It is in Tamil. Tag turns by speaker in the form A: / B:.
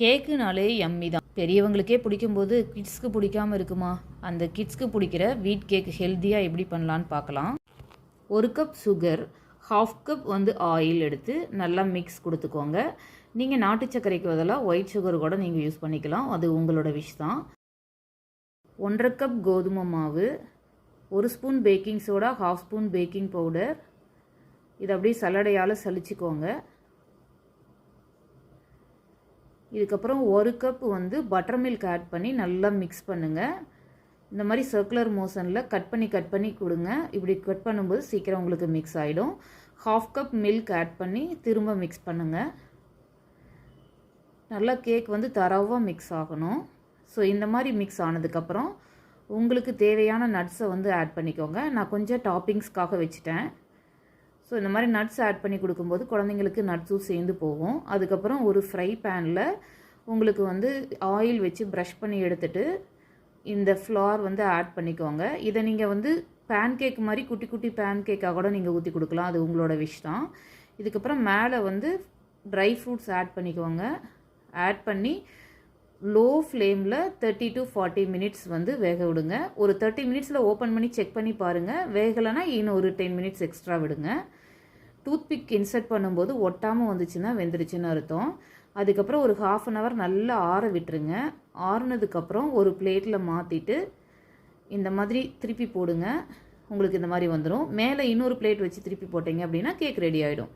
A: கேக்குனாலே யம்மி தான். பெரியவங்களுக்கே பிடிக்கும்போது கிட்ஸ்க்கு பிடிக்காம இருக்குமா? அந்த கிட்ஸ்க்கு பிடிக்கிற வீட் கேக் ஹெல்த்தியாக எப்படி பண்ணலான்னு பார்க்கலாம். ஒரு கப் சுகர் ஹாஃப் கப் வந்து ஆயில் எடுத்து நல்லா மிக்ஸ் கொடுத்துக்கோங்க. நீங்கள் நாட்டு சர்க்கரைக்கு பதிலாக ஒயிட் சுகர் கூட நீங்கள் யூஸ் பண்ணிக்கலாம். அது உங்களோட விஷ் தான். ஒன்றரை கப் கோதுமை மாவு ஒரு spoon baking soda half spoon baking powder இதை அப்படியே சல்லடையால் சலிச்சுக்கோங்க. இதுக்கப்புறம் ஒரு கப் வந்து பட்டர் மில்க் ஆட் பண்ணி நல்லா மிக்ஸ் பண்ணுங்கள் இந்த மாதிரி சர்க்குலர் மோஷனில் கட் பண்ணி கட் பண்ணி கொடுங்க. இப்படி கட் பண்ணும்போது சீக்கிரம் உங்களுக்கு மிக்ஸ் ஆகிடும் ஹாஃப் கப் மில்க் ஆட் பண்ணி திரும்ப மிக்ஸ் பண்ணுங்கள் நல்லா கேக் வந்து தரவாக மிக்ஸ் ஆகணும். ஸோ இந்த மாதிரி மிக்ஸ் ஆனதுக்கப்புறம் உங்களுக்கு தேவையான நட்ஸை வந்து ஆட் பண்ணிக்கோங்க. நான் கொஞ்சம் டாப்பிங்ஸ்க்காக வச்சுட்டேன். ஸோ இந்த மாதிரி நட்ஸ் ஆட் பண்ணி கொடுக்கும்போது குழந்தைங்களுக்கு நட்ஸும் சேர்ந்து போகும். அதுக்கப்புறம் ஒரு ஃப்ரை பேனில் உங்களுக்கு வந்து ஆயில் வச்சு ப்ரஷ் பண்ணி எடுத்துட்டு இந்த ஃப்ளார் வந்து ஆட் பண்ணிக்கோங்க. இதை நீங்கள் வந்து பேன் கேக் மாதிரி குட்டி குட்டி பேன் கேக்காக கூட நீங்கள் ஊற்றி கொடுக்கலாம். அது உங்களோட விஷ் தான். இதுக்கப்புறம் மேலே வந்து ட்ரை ஃப்ரூட்ஸ் ஆட் பண்ணிக்கோங்க. ஆட் பண்ணி லோ ஃப்ளேமில் தேர்ட்டி டு ஃபார்ட்டி மினிட்ஸ் வந்து வேக விடுங்க. ஒரு தேர்ட்டி மினிட்ஸில் ஓப்பன் பண்ணி செக் பண்ணி பாருங்கள் வேகலைன்னா இன்னும் ஒரு டென் மினிட்ஸ் எக்ஸ்ட்ரா விடுங்க. டூத்பிக் இன்சர்ட் பண்ணும்போது ஒட்டாமல் வந்துச்சுன்னா வெந்துருச்சுன்னு அர்த்தம். அதுக்கப்புறம் ஒரு ஹாஃப் அன் ஹவர் நல்லா ஆற விட்டுருங்க. ஆறுனதுக்கப்புறம் ஒரு பிளேட்டில் மாற்றிட்டு இந்த மாதிரி திருப்பி போடுங்க. உங்களுக்கு இந்த மாதிரி வந்துடும் மேலே இன்னொரு பிளேட் வச்சு திருப்பி போட்டிங்க அப்படின்னா கேக் ரெடி ஆகிடும்